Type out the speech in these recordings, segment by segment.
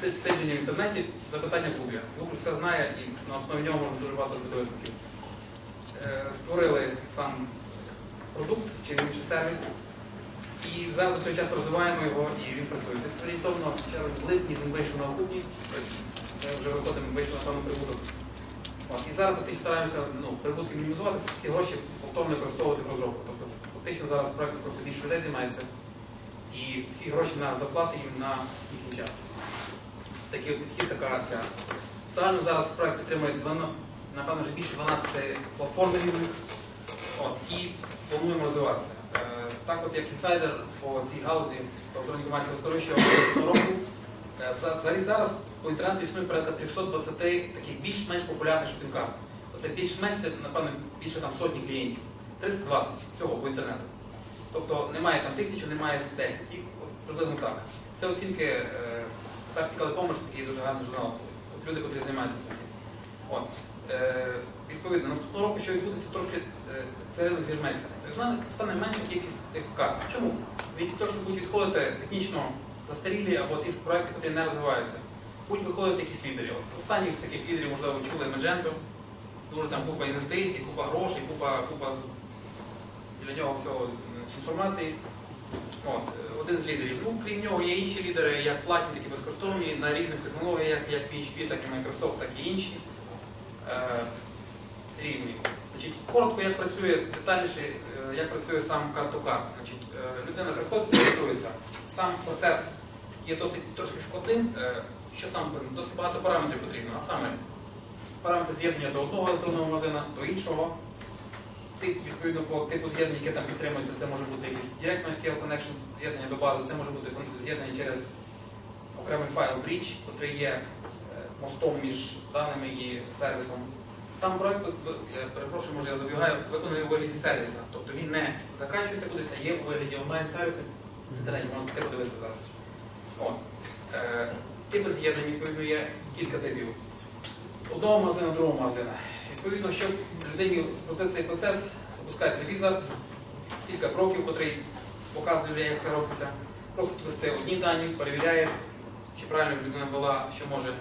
си- сидження в інтернеті запитання Google. Google все знає і на основі нього можна дуже багато робити висновків. Е, Створили сам продукт чи інший сервіс. І зараз до цього часу розвиваємо його і він працює. Десь орієнтовно в липні він вийшов на окупність, тобто вже виходимо, вийшов на певний прибуток. І зараз фактично стараємося ну, прибутки мінімізувати, всі ці гроші повторно використовувати в розробку. Тобто фактично зараз проєкт просто більше людей займається. І всі гроші на зарплати їм на їхній час. Такий підхід, така ця. Загально зараз проєкт підтримує 12, напевно вже більше 12 платформ різних. От, і плануємо розвиватися. Е, так от як інсайдер по цій галузі по електронній комерції розкажу, що цього року е, зараз по інтернету існує порядка 320 таких більш-менш популярних шопінг-карт. Оце більш-менш це, напевно, більше там сотні клієнтів. 320 всього по інтернету. Тобто немає там тисячу, немає 10, їх приблизно так. Це оцінки е, Practical Commerce, такий дуже гарний журнал. Люди, котрі займаються цим. От. Е, відповідно, наступного року, що відбудеться, трошки е, цей ринок зіжметься. Тобто стане менша кількість цих карт. Чому? Від трошки будуть відходити технічно застарілі або ті проекти, які не розвиваються. Будуть виходити якісь лідери. От останній з таких лідерів, можливо, ви чули Magento. Дуже там купа інвестицій, купа грошей, купа, купа для нього всього інформації. От, один з лідерів. Ну, крім нього, є інші лідери, як платні, так і безкоштовні, на різних технологіях, як PHP, так і Microsoft, так і інші. Е, різні. Значить, коротко, як працює детальніше, е, як працює сам карту-карт. Значить, е, людина приходить, реєструється. Сам процес є досить трошки складним. Е, Що сам складним? Досить багато параметрів потрібно, а саме параметри з'єднання до одного електронного магазина, до іншого. Відповідно, по типу з'єднання, яке там підтримується, це може бути якийсь Direct MySQL Connection, з'єднання до бази, це може бути з'єднання через окремий файл Bridge, який є е, мостом між даними і сервісом. Сам проект, я перепрошую, може я забігаю, виконує у вигляді сервіса. Тобто він не закачується кудись, а є у вигляді онлайн-сервісу. В можна зайти подивитися зараз. От. Е, типи з'єднань, відповідно, є кілька типів. Одного магазину, другого магазина. Відповідно, щоб людині цей процес, запускається візар, кілька кроків, котрий показує, як це робиться. Просить ввести одні дані, перевіряє, чи правильно людина була, що може.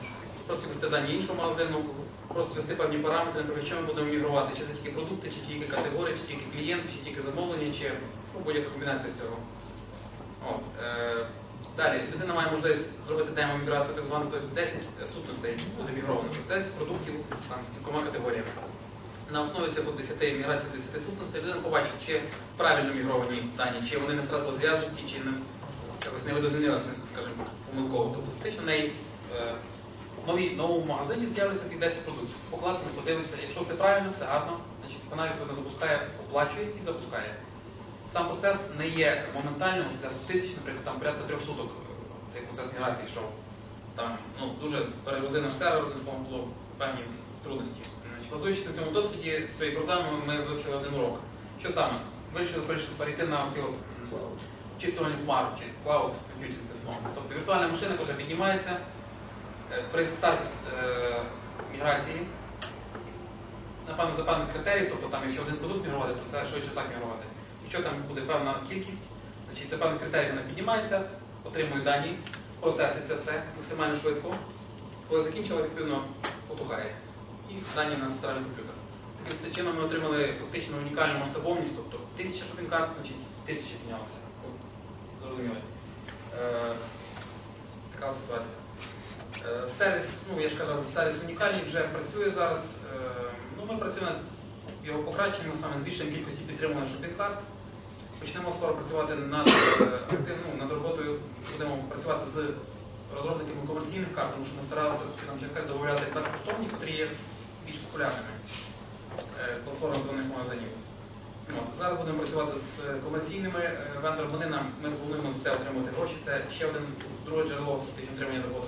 Просить ввести дані іншого магазину, просить ввести певні параметри, наприклад, що ми будемо мігрувати, чи це тільки продукти, чи тільки категорії, чи тільки клієнти, чи тільки замовлення, чи ну, будь-яка комбінація з цього. От, е, далі, людина має можливість зробити демо-міграцію, так звану, тобто 10 сутностей буде мігровано, 10 продуктів з, там, з кількома категоріями. На основі цих от 10 міграцій 10 сутностей людина побачить, чи правильно мігровані дані, чи вони не втратили зв'язності, чи не, якось не видозмінилися, скажімо, помилково. Тобто фактично в неї в новій, новому магазині з'являться ті 10 продуктів. Поклацне, подивиться, якщо все правильно, все гарно, значить вона відповідно запускає, оплачує і запускає. Сам процес не є моментальним, для 100 тисяч, наприклад, там порядка трьох суток е, цей процес міграції йшов. Там ну, дуже перегрузив наш сервер, одним словом, було певні трудності. Базуючись на цьому досвіді, своєї програми ми вивчили один урок. Що саме? Вирішили перейти на ці от числювальні хмару чи cloud computing тим. Тобто віртуальна машина, яка піднімається е, при старті е, міграції напевно, за певних критеріїв, тобто там, якщо один продукт мігрувати, то це швидше так мігрувати. Якщо там буде певна кількість, значить за певних критеріїв вона піднімається, отримує дані, процесить це все максимально швидко. Коли закінчила, відповідно, потухає. І дані на центральний комп'ютер. Таким чином ми отримали фактично унікальну масштабовність, тобто тисяча шопінг-карт, значить тисяча піднялося. От, Зрозуміли. Е, така ситуація. Е, Сервіс, ну я ж казав, сервіс унікальний, вже працює зараз. Е, Ну, ми працюємо над його покращенням, саме збільшенням кількості підтримуваних шопінг-карт. Почнемо скоро працювати над, е, активно, над роботою, будемо працювати з розробниками комерційних карт, тому що ми старалися нам чекати додати безкоштовні, котрі є більш популярними е, платформами електронних магазинів. От, зараз будемо працювати з комерційними е, вендорами. Вони нам ми плануємо за це отримати гроші. Це ще один друге джерело отримання доходу.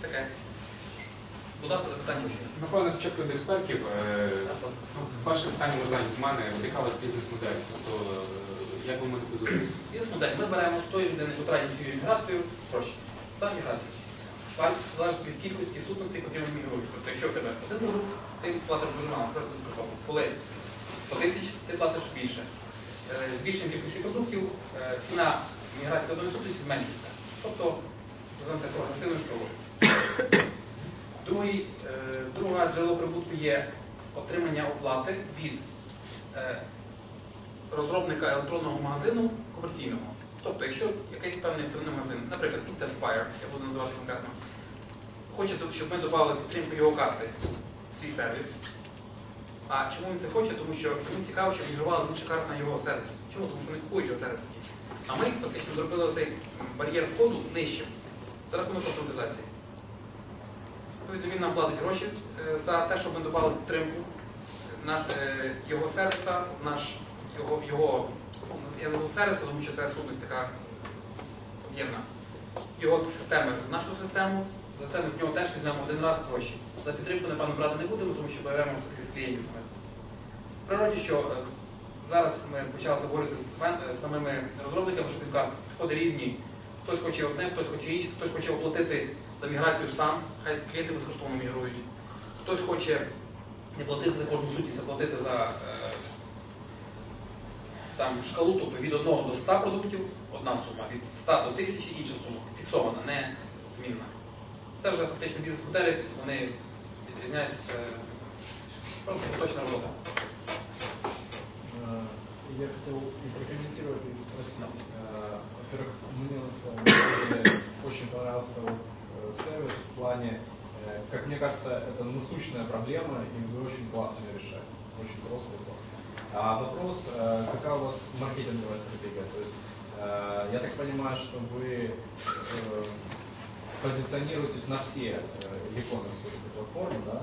Таке. Будь ласка, запитання ще. Напевно, спочатку до експертів. Е, ну, Перше питання можливо від мене виникало з бізнес-моделі. Тобто, е, як ви монетизуєтесь? Бізнес-модель. Ми беремо з тої людини, що тратить свою міграцію, гроші. Сам міграцію. Вартість залежить від кількості сутностей, які ми мігрують. Тобто, якщо в тебе один продукт, ти платиш дуже мало, справді безкоштовно. Коли 100 тисяч, ти платиш більше. Е, Збільшення кількості продуктів, ціна міграція одної сутності зменшується. Тобто, називаємо це прогресивною шкалою. Другий, е, друге джерело прибутку є отримання оплати від е, розробника електронного магазину комерційного. Тобто, якщо якийсь певний електронний магазин, наприклад, Interspire, я буду називати конкретно, хоче, щоб ми додали підтримку його карти в свій сервіс. А чому він це хоче? Тому що йому цікаво, щоб мігрували з інших карт на його сервіс. Чому? Тому що вони купують його сервіс. А ми фактично зробили цей бар'єр входу нижчим за рахунок автоматизації. Він нам платить гроші е, за те, щоб ми додали підтримку наш, е, його сервіса, наш, його, його я не сервіс, тому що це сутність така об'ємна. Його системи в нашу систему. За це ми з нього теж візьмемо один раз гроші. За підтримку, напевно, брати не будемо, тому що беремо все-таки з клієнтів. В природі, що е, зараз ми почали це говорити з е, самими розробниками шопінг-карт, підходи різні. Хтось хоче одне, хтось хоче інше, хтось хоче оплатити за міграцію сам, хай клієнти безкоштовно мігрують. Хтось хоче не платити за кожну сутність, а платити за е, там, шкалу, тобто від 1 до 100 продуктів одна сума, від 100 до 1000 інша сума, фіксована, не змінна. Це вже фактично бізнес-моделі, вони відрізняються, це просто поточна робота. Э, Я хотел и прокомментировать и спросить. Э, Во-первых, мне вот, э, очень понравился вот э, сервис в плане, э, как мне кажется, это насущная проблема, и вы очень классно ее решаете. Очень просто и классно. А вопрос, э, какая у вас маркетинговая стратегия? То есть, э, я так понимаю, что вы позиционируетесь на все e-commerce платформы, да?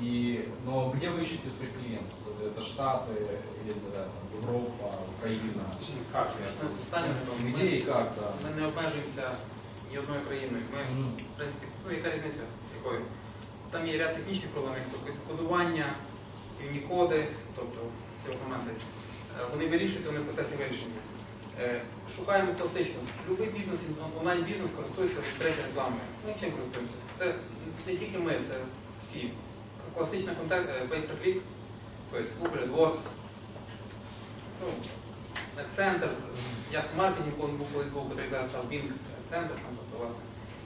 И, но где вы ищете своих клиентов? Это Штаты, или там, Европа, Украина? Как Где и как, да? Ми не обмежуємося ні одною країною. Ми, в принципі, ну яка різниця якою? Там є ряд технічних проблем, як тобто кодування, юнікоди, тобто ці от моменти. Е, Вони вирішуються, вони в процесі вирішення. Е, Шукаємо класично. Любий бізнес, онлайн-бізнес користується відкритою рекламою. Ми чим користуємося? Це не тільки ми, це всі. Класична контент, pay per click, тобто Google AdWords, ну, центр, як маркетинг коли був колись був, який зараз став Bing центр, там, тобто, власне.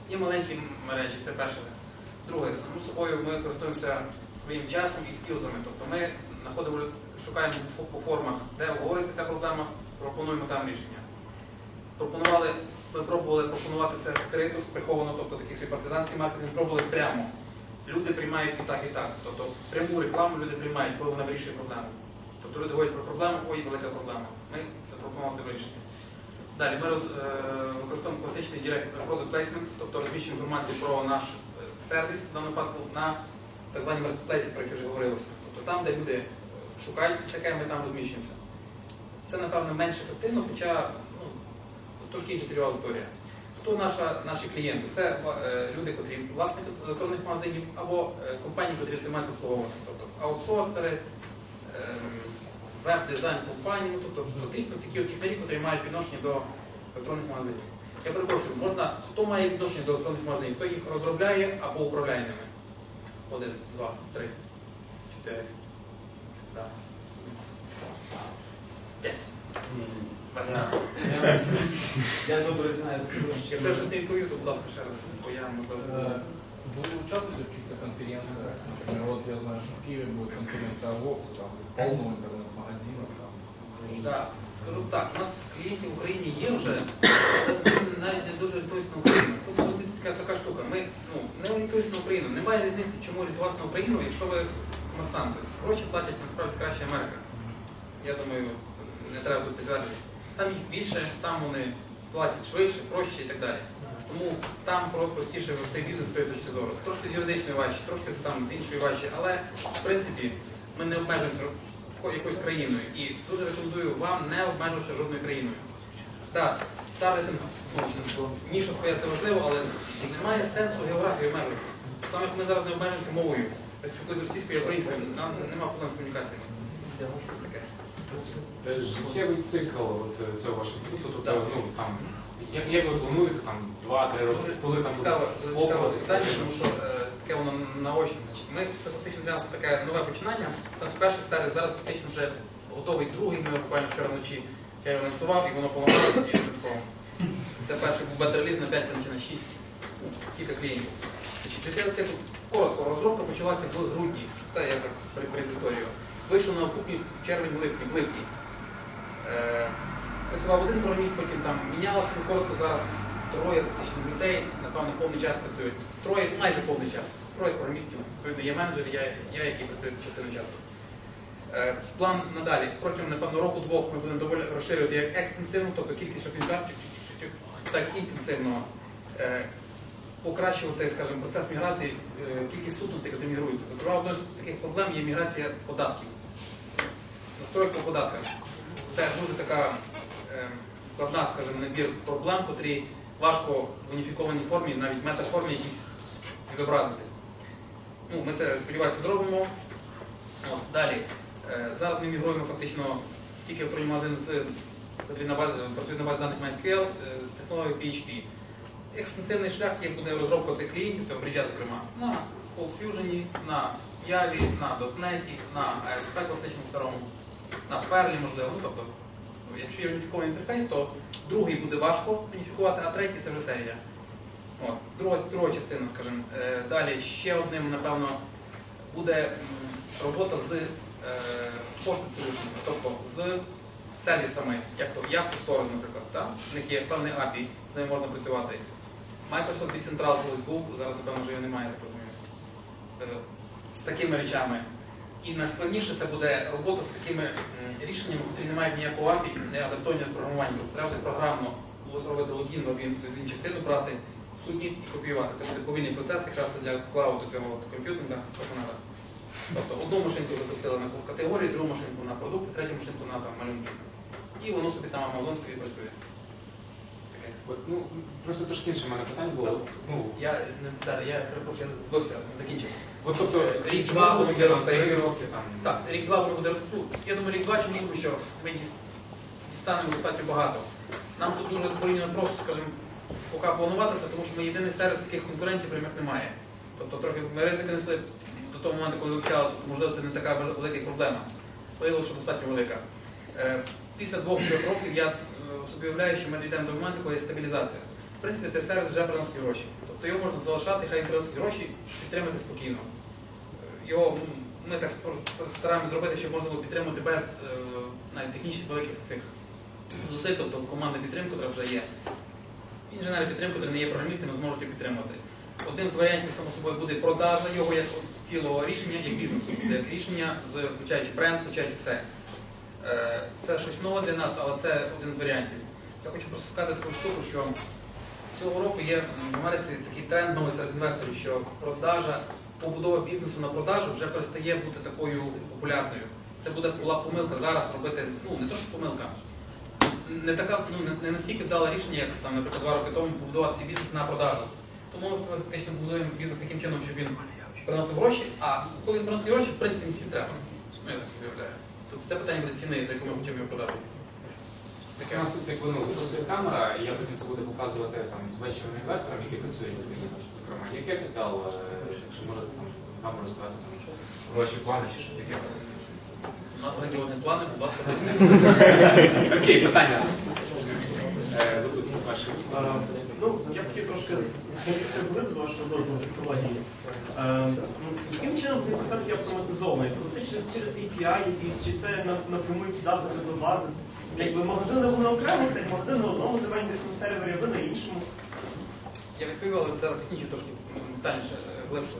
Є маленькі мережі, це перше. Друге, само собою ми користуємося своїм часом і скілзами. Тобто ми знаходимо, шукаємо по- формах, де обговорюється ця проблема, пропонуємо там рішення. Пропонували, ми пробували пропонувати це скрито, приховано, тобто такий свій партизанський маркетинг, пробували прямо. Люди приймають і так, і так. Тобто пряму рекламу люди приймають, коли вона вирішує проблему. Тобто люди говорять про проблему, ой, велика проблема. Ми це пропонували це вирішити. Далі ми роз, е, використовуємо класичний direct product placement, тобто розміщуємо інформацію про наш е, сервіс в даному випадку на так звані маркетплейси, про які вже говорилося. Тобто там, де люди е, шукають таке, ми там розміщуємося. Це, напевно, менш ефективно, хоча ну, трошки інша цільова аудиторія. Хто наша, наші клієнти? Це е, люди, котрі власники електронних магазинів або е, компанії, котрі займаються обслуговуванням, тобто аутсорсери, ем, веб-дизайн компанії, ну, тобто фактично такі от технарі, котрі мають відношення до електронних магазинів. Я перепрошую, можна, хто має відношення до електронних магазинів, хто їх розробляє або управляє ними? Один, два, три, чотири. П'ять. Я добре знаю, Якщо я щось не відповів, то, будь ласка, ще раз, бо я можливо. Э, Вы участвуете в каких-то конференциях? Например, вот я знаю, что в Киеве будет конференция Vox, там интернет-магазинов. Там. Так, скажу так, у нас клієнтів в Україні є вже, навіть не дуже орієнтуємося на Україну. Тут така, така штука. Ми ну, не орієнтуємося на Україну. Немає різниці, чому орієнтуватися на Україну, якщо ви комерсант. Тобто гроші платять насправді краще Америка. Я думаю, не треба тут підтверджувати. Там їх більше, там вони платять швидше, проще і так далі. Тому там простіше вести бізнес тої точки зору. Трошки з юридичної вачі, трошки там, з іншої вачі, але в принципі ми не обмежуємося якоюсь країною. І дуже рекомендую вам не обмежуватися жодною країною. Так, ну, ніша своя це важливо, але немає сенсу географії обмежуватися. Саме як ми зараз не обмежуємося мовою. Ви спілкуєтеся російською і українською, нам немає проблем з комунікаціями. Життєвий цикл от, е, цього вашого продукту, тобто, ну, там, як, як ви плануєте, там, 2-3 роки, коли там буде цікаве схлопувати? питання, тому що е, таке воно наочне. Ми це фактично для нас таке нове починання. Це наш перший сервіс, зараз фактично вже готовий другий. Ми буквально вчора вночі Я його анонсував і воно поламалося і словом. Це перший був бета-реліз на 5 там, чи на 6, ну, кілька клієнтів. Значить, коротко, розробка почалася в грудні, та я так перед історією. Вийшов на окупність в червень-липні, в липні. Е, працював один програміст, потім там мінялося ну, коротко, зараз троє фактично людей, напевно, повний час працюють. Троє, майже повний час. Троє програмістів. Відповідно, є менеджер, я, я який працює частину часу. Е, План надалі. Протягом, напевно, року-двох ми будемо доволі розширювати як екстенсивно, тобто кількість шопінг так інтенсивно е, покращувати, скажімо, процес міграції, е, кількість сутностей, які мігруються. Зокрема, одною з таких проблем є міграція податків. Настройка по. Це дуже така складна, скажімо, набір проблем, котрі важко в уніфікованій формі, навіть метаформі якісь відобразити. Ну, ми це, сподіваюся, зробимо. От, далі. Е, Зараз ми мігруємо фактично тільки електронний магазин з котрий на базі, даних MySQL е, з технологією PHP. Екстенсивний шлях є буде розробка цих клієнтів, цього бріджа, зокрема, на Cold Fusion, на Java, на .NET, на ASP класичному старому, на Perl, можливо. Ну, тобто, якщо є уніфікований інтерфейс, то другий буде важко уніфікувати, а третій це вже серія. От, друга, друга частина, скажімо. Е, Далі ще одним, напевно, буде робота з е, hosted тобто з сервісами, як то як Store, наприклад. Так? В них є певний API, з ними можна працювати. Microsoft Decentral колись був, зараз, напевно, вже його немає, так розумію. Е, З такими речами. І найскладніше це буде робота з такими рішеннями, які не мають ніякого API, не адаптовані до програмування. Тобто треба програмно робити логін, він частину брати, сутність і копіювати. Це буде повільний процес, якраз це для клауду цього що треба. Тобто одну машинку запустили на категорію, другу машинку на продукти, третю машинку на там, малюнки. І воно собі там Amazon собі працює. Таке. От, ну, просто трошки інше в мене питання було. От, Ну, Я не да, я перепрошую, я збився, закінчив. от, тобто, Рік-два воно буде там. Так, рік-два воно буде. Ну, Я думаю, рік-два, чому тому що ми дістанемо достатньо багато. Нам тут дуже порівняно просто, скажімо, поки плануватися, тому що ми єдиний сервіс таких конкурентів прямих немає. Тобто трохи ми ризики несли до того моменту, коли вивчали, можливо, це не така велика проблема. Виявилося, що достатньо велика. Е, Після двох-трьох років я е, собі уявляю, що ми дійдемо до моменту, коли є стабілізація. В принципі, цей сервіс вже приносить гроші. Тобто його можна залишати, хай приносить гроші, підтримати спокійно. Е, Його ми так стараємося зробити, щоб можна було підтримати без навіть технічних великих цих зусиль, тобто командна підтримка, вже є. Інженери підтримки, які не є програмістами, зможуть її підтримати. Одним з варіантів, само собою, буде продажа його як цілого рішення, як бізнесу, як рішення, з включаючи бренд, включаючи все. Е, Це щось нове для нас, але це один з варіантів. Я хочу просто сказати таку штуку, що цього року є в Америці такий тренд новий серед інвесторів, що продажа, побудова бізнесу на продажу вже перестає бути такою популярною. Це буде була помилка зараз робити, ну не то, що помилка, не така, ну не, настільки вдале рішення, як там, наприклад, два роки тому побудувати свій бізнес на продажу. Тому ми фактично будуємо бізнес таким чином, щоб він приносив гроші, а коли він приносить гроші, в принципі, не всім треба. Ну, я так собі уявляю. Тобто це питання буде ціни, за яку ми хочемо його продати. Таке у нас тут якби, ну, записує камера, і я потім це буду показувати там, вечором інвесторам, які працюють в Україні. Зокрема, є капітал, е, якщо можете там нам розказати там, ваші плани чи щось таке. У нас грандіозні плани, будь ласка, Окей, питання. Е, Ну, я б хотів трошки зняти стрибли з вашого дозволу технології. Е, ну, Яким чином цей процес є автоматизований? Тобто це через, через API якісь, чи це на- напряму якісь запити до бази? Якби магазини вони окремо стоять, магазин на одному дивані десь на сервері, а ви на іншому. Я відповів, але це технічно трошки детальніше, е, глибше.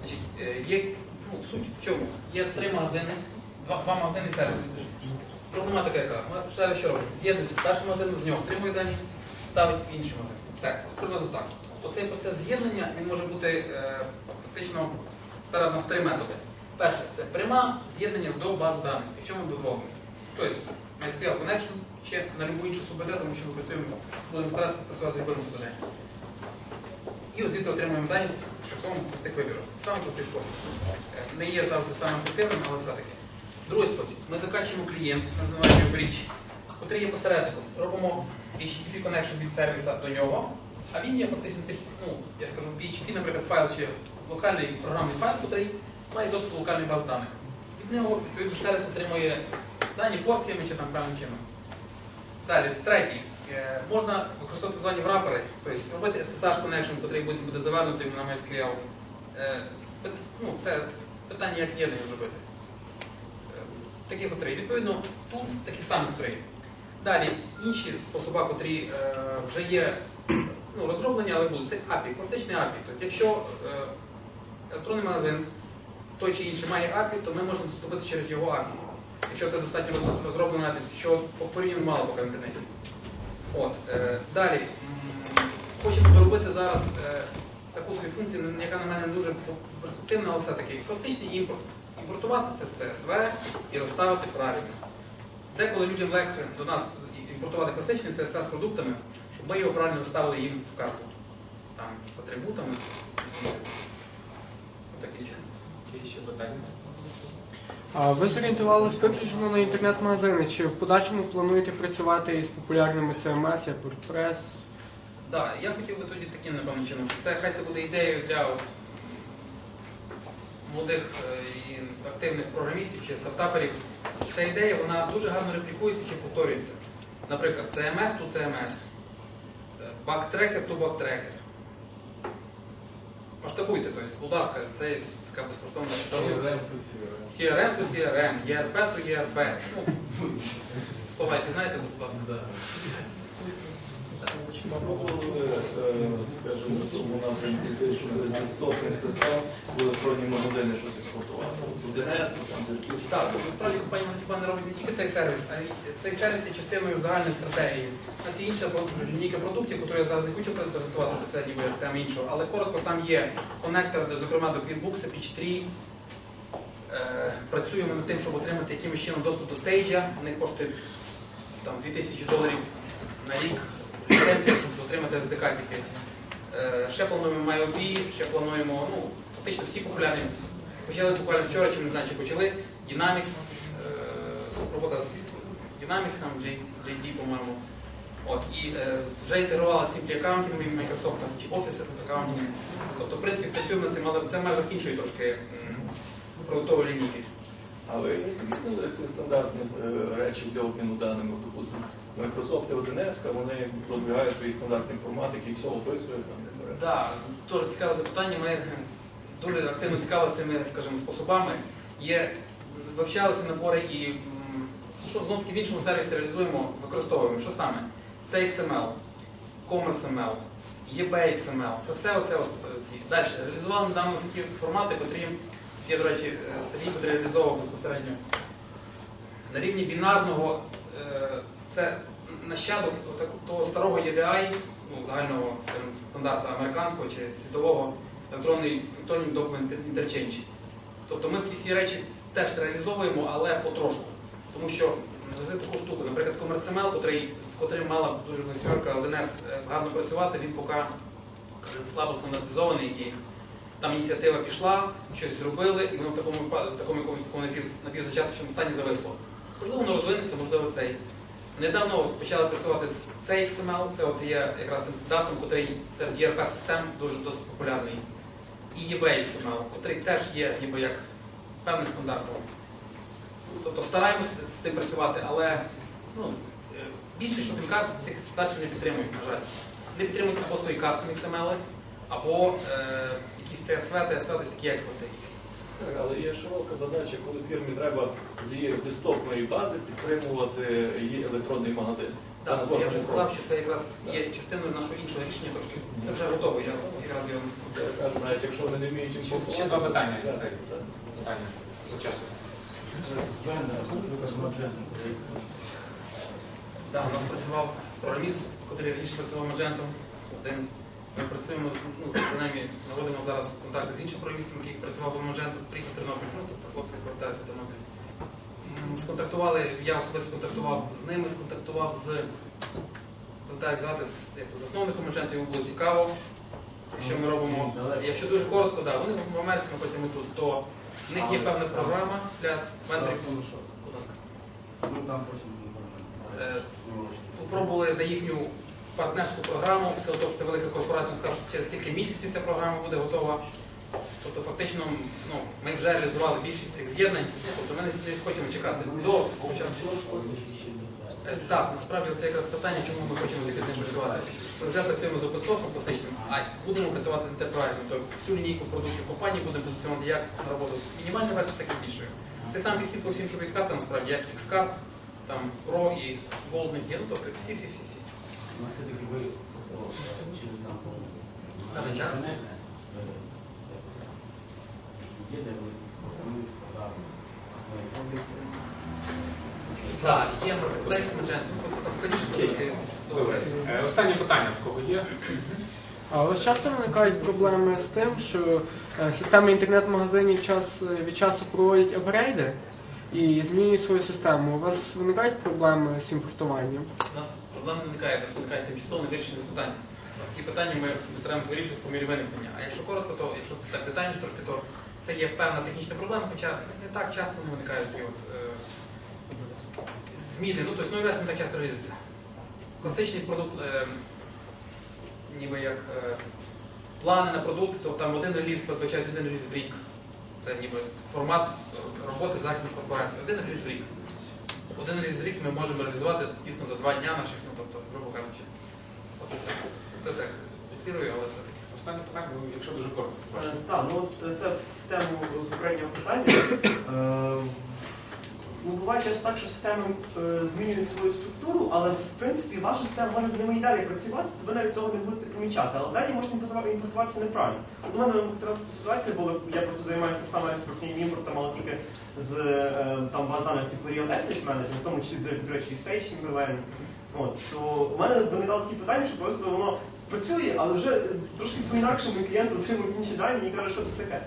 Значить, є ну, суть в чому? Є три магазини, два, два магазини і сервіс. Проблематика яка? Ми що робить? З'єднується з першим з нього отримує дані, ставить в інший магазин. Все, приблизно так. Оцей процес з'єднання він може бути е, фактично зараз у нас три методи. Перше, це пряма з'єднання до бази даних, якщо ми дозволимо. Тобто MySQL Connection чи на любу іншу СУБД, тому що ми працюємо, будемо старатися працювати з любим СУБД. І от звідти отримуємо дані шляхом простих вибірок. Саме простий спосіб. Е, Не є завжди самим ефективним, але все-таки. Другий спосіб. Ми закачуємо клієнт, називаємо його брідж, який є посередником. Робимо HTTP connection від сервіса до нього, а він є фактично цей, ну, я скажу, PHP, наприклад, файл чи локальний програмний файл, який має доступ до локальної бази даних. Від нього відповідно сервіс отримує дані порціями чи там певним чином. Далі, третій. Е, Можна використовувати звані врапери, тобто робити SSH connection, який буде завернутий на MySQL. Е, Ну, це питання, як з'єднання зробити. Таких три. Відповідно, тут таких самих три. Далі інші способи, котрі е, вже є ну, розроблені, але будуть. Це API, класичний API. Тобто, якщо е, електронний магазин той чи інший має API, то ми можемо доступити через його API. Якщо це достатньо роз- розроблено, API, що порівняно мало поки в інтернеті. От, е, далі. Хочемо доробити зараз е, таку собі функцію, яка на мене дуже перспективна, але все-таки класичний імпорт. Імпортувати це з CSV і розставити правильно. Деколи людям легше до нас імпортувати класичний CSV з продуктами, щоб ми його правильно вставили їм в карту. Там, з атрибутами, з усім. Є ще питання? А ви зорієнтувалися виключно на інтернет-магазини? Чи в подальшому плануєте працювати із популярними CMS, як WordPress? Да, я хотів би тоді таким, напевно, чином, що це хай це буде ідеєю для от, молодих е, і активних програмістів чи стартаперів. Ця ідея вона дуже гарно реплікується чи повторюється. Наприклад, CMS to CMS, е, бактрекер to бактрекер. Масштабуйте, тобто, будь ласка, це така безкоштовна CRM to CRM. To CRM, ERP to ERP. Ну, слова, які знаєте, будь ласка. Там. Так, тобто насправді компанія Монтіпан не робить не тільки цей сервіс, а цей сервіс є частиною загальної стратегії. У нас є інша лінійка продуктів, яку я зараз не хочу презентувати, це ніби тема іншого, але коротко там є коннектор, де, зокрема до QuickBooks, Pitch3. Е, працюємо над тим, щоб отримати якимось чином доступ до стейджа. Вони коштують там 2000 доларів на рік ліцензії, щоб отримати SDK тільки. Е, ще плануємо MyOP, ще плануємо, ну, фактично всі популярні Почали буквально вчора, чи не знаю, чи почали. Dynamics, е, робота з Dynamics, там JD, по-моєму. От, і е, вже інтегрувала Simply Accounting, Microsoft чи Office Accounting. Тобто, в принципі, працюємо над цим, але це в межах іншої трошки продуктової лінійки. А ви не змінили ці стандартні е, речі обміну даними? Допустимо, Microsoft і ОДНС, вони продвигають свої стандартні формати, які все бере. Так, дуже цікаве запитання. Ми дуже активно цікавилися цими, скажімо, способами. Є, вивчали ці набори і що в іншому сервісі реалізуємо, використовуємо. Що саме? Це XML, CommerceML, EBXML. Це все оце от, е, ці. Далі. Реалізували недавно такі формати, котрі є, до речі, е, Сергій, реалізовував безпосередньо на рівні бінарного. е, Це нащадок того старого EDI, ну, загального скажімо, стандарту американського чи світового електронний документ інтерченж. Тобто ми ці всі речі теж реалізовуємо, але потрошку. Тому що м, таку штуку, наприклад, CommerceML, котрий, з котрим мала дуже восьмерка 1С е, гарно працювати, він поки скажімо, слабо стандартизований і там ініціатива пішла, щось зробили, і воно в такому, в такому якомусь такому напівзачаточному стані зависло. Можливо, воно розвинеться, можливо, цей. Недавно почали працювати з цей XML, це от є якраз цим стандартом, який серед ERP-систем дуже досить популярний. І eBay XML, який теж є ніби як певним стандартом. Тобто стараємося з цим працювати, але ну, е, більше шопінг цих стандартів не підтримують, на жаль. Не підтримують або свої кастомі XML, або е, якісь CSV, TSV, тобто такі експорти якісь. Так, але є широка задача, коли фірмі треба з її десктопної бази підтримувати її електронний магазин. Так, це я вже сказав, що це якраз є частиною нашого іншого рішення, трошки це вже готово. Я якраз його Я кажу, навіть якщо вони не вміють Ще- імпортувати. ще два питання за це. так. Питання за часом. Да, у нас працював програміст, який раніше працював Magento. Один. Ми працюємо з- ну, принаймні, наводимо зараз контакти з іншим програмістом, який працював в Magento, приїхав в Тернопіль. Ну, тобто хлопці повертаються в Тернопіль. Сконтактували, я особисто сконтактував з ними, сконтактував з так звати з засновником Magento, йому було цікаво, що ми робимо. Якщо дуже коротко, да, вони в Америці, потім ми тут, то в них є певна програма для вендорів. Будь ласка. Ну там потім Е, Попробували на їхню партнерську програму, все того, що це велика корпорація, скажуть, що через кілька місяців ця програма буде готова. Тобто фактично ну, ми вже реалізували більшість цих з'єднань, тобто ми не, хочемо чекати до початку. Е, Так, насправді це якраз питання, чому ми хочемо таке з ним працювати. Ми вже працюємо з опенсорсом класичним, а будемо працювати з ентерпрайзом. Тобто всю лінійку продуктів компанії будемо позиціонувати як на роботу з мінімальною версією, так і з більшою. Це сам підхід по всім шопіткартам, насправді, як X-Card, там Pro і Gold є. Ну, тобто всі, всі, всі, всі. Ну, все-таки ви тобто, через там Каже час. Є, де ви пропонуєте продати. Так, є. Ну, Добре. Е, Останнє питання в кого є? А у вас часто виникають проблеми з тим, що е, системи інтернет-магазинів час е, від часу проводять апгрейди і змінюють свою систему. У вас виникають проблеми з імпортуванням? У нас проблем не виникає, нас виникає тимчасово невирішені питання. Ці питання ми стараємося вирішувати по мірі виникнення. А якщо коротко, то якщо так детальніше трошки, то це є певна технічна проблема, хоча не так часто вони виникають ці от, е, зміни. Ну, тобто версії не так часто релізиться. Класичний продукт, е, ніби як е, плани на продукт, то там один реліз передбачають один реліз в рік. Це ніби формат роботи західних корпорацій. Один реліз в рік. Один реліз в рік ми можемо реалізувати тісно за два дня наших, ну тобто, грубо кажучи. От це. Це так, підкірую, але це таке. Останнє питання, ну, якщо дуже коротко. Е, Так, ну е, це в тему попереднього питання. Ну, буває часто так, що системи е, змінюють свою структуру, але в принципі ваша система може з ними і далі працювати, то ви навіть цього не будете помічати. Але далі можна імпортуватися неправильно. У мене ситуація була, я просто займаюся саме експортним імпортом, але тільки з е, там баз даних типу Real Estate Management, в тому числі, до- речі, і Sage Timberline. От, то у мене виникало такі питання, що просто воно працює, але вже трошки по-інакшому клієнт отримує інші дані і каже, що це таке.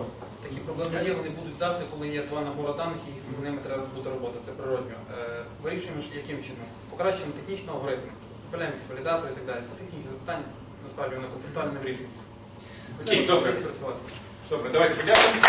От. Такі проблеми є, вони будуть завжди, коли є два набори даних і з ними треба буде робота. Це природньо. Е, Вирішуємо яким чином? Покращуємо технічний алгоритм, виправляємо якісь валідатори і так далі. Це технічні запитання, насправді вони концептуально не вирішуються. Окей, добре. Добре, давайте подякуємо.